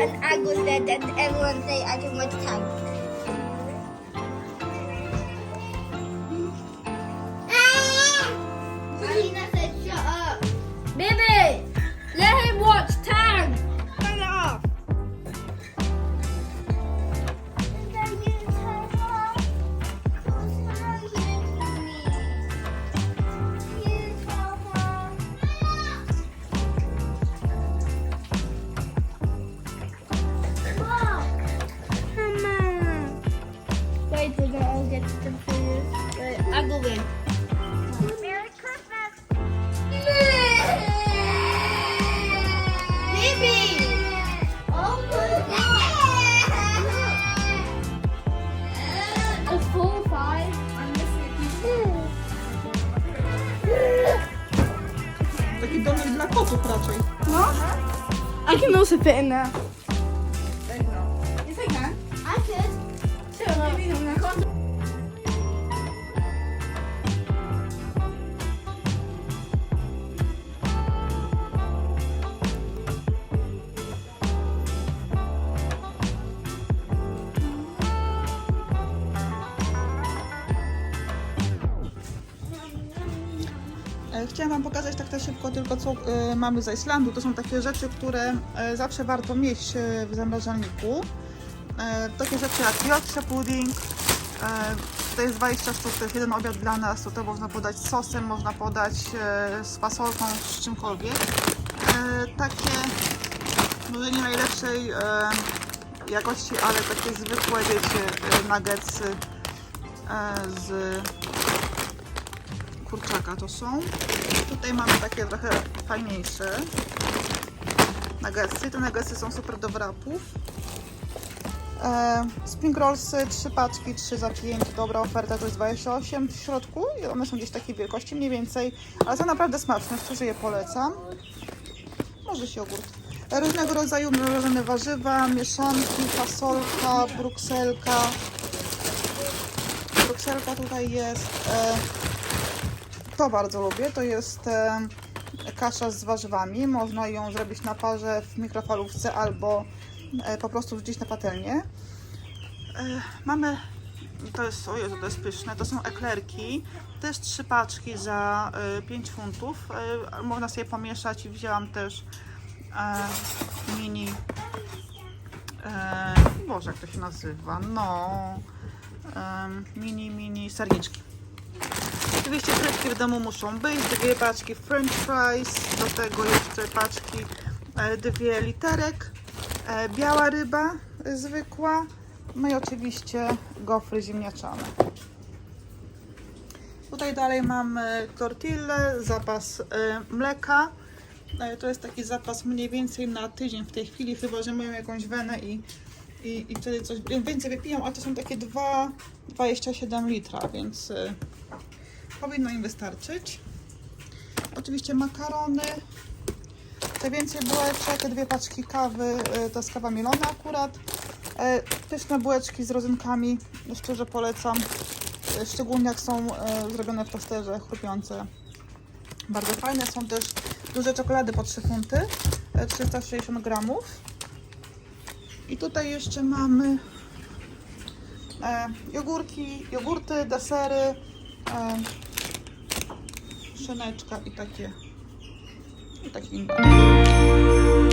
and I was there and everyone say I can win time. Wait, we're gonna all get. Wait, I go in. Merry Christmas. Baby. Oh A full five. I'm missing Taki domek dla kotów raczej. I can also fit in there. Chciałam Wam pokazać tak na szybko tylko co e, mamy z Islandu. To są takie rzeczy, które e, zawsze warto mieć e, w zamrażalniku. E, takie rzeczy jak jotrze pudding. E, to jest 20 sztuk, to jest jeden obiad dla nas. To, to można podać sosem, można podać e, z fasolką, z czymkolwiek. Takie może nie najlepszej jakości, ale takie zwykłe, wiecie, nuggetsy z kurczaka to są. Tutaj mamy takie trochę fajniejsze nuggetsy. Te nuggetsy są super do wrapów. E, spring rollsy, 3 paczki, 3 za 5. Dobra oferta to jest 28 w środku i one są gdzieś takiej wielkości mniej więcej, ale są naprawdę smaczne, szczerze je polecam. Może się jogurt. Różnego rodzaju mrożone warzywa, mieszanki, fasolka, brukselka. Brukselka tutaj jest. E, to bardzo lubię. To jest e, kasza z warzywami. Można ją zrobić na parze w mikrofalówce albo po prostu wrzucić na patelnię. E, mamy, to jest, o Jezu, to jest pyszne, to są eklerki. Też trzy paczki za e, 5 funtów. E, można sobie pomieszać i wzięłam też e, mini, e, Boże, jak to się nazywa, no, e, mini, mini serniczki. Oczywiście frytki w domu muszą być, dwie paczki french fries, do tego jeszcze paczki e, dwie literek, e, biała ryba e, zwykła, no i oczywiście gofry ziemniaczane. Tutaj dalej mamy tortille, zapas e, mleka. E, To jest taki zapas mniej więcej na tydzień w tej chwili, chyba że mają jakąś wenę i, i, i wtedy coś więcej wypiją, a to są takie 2,27 litra, więc e, powinno im wystarczyć. Oczywiście makarony, te więcej bułeczek, dwie paczki kawy, y, to jest kawa mielona akurat. E, Pyszne bułeczki z rodzynkami, szczerze polecam, E, szczególnie jak są e, zrobione w tosterze, chrupiące. Bardzo fajne, są też duże czekolady po 3 funty, e, 360 gramów. I tutaj jeszcze mamy e, jogurki, jogurty, desery, e, szyneczka i takie また聞い。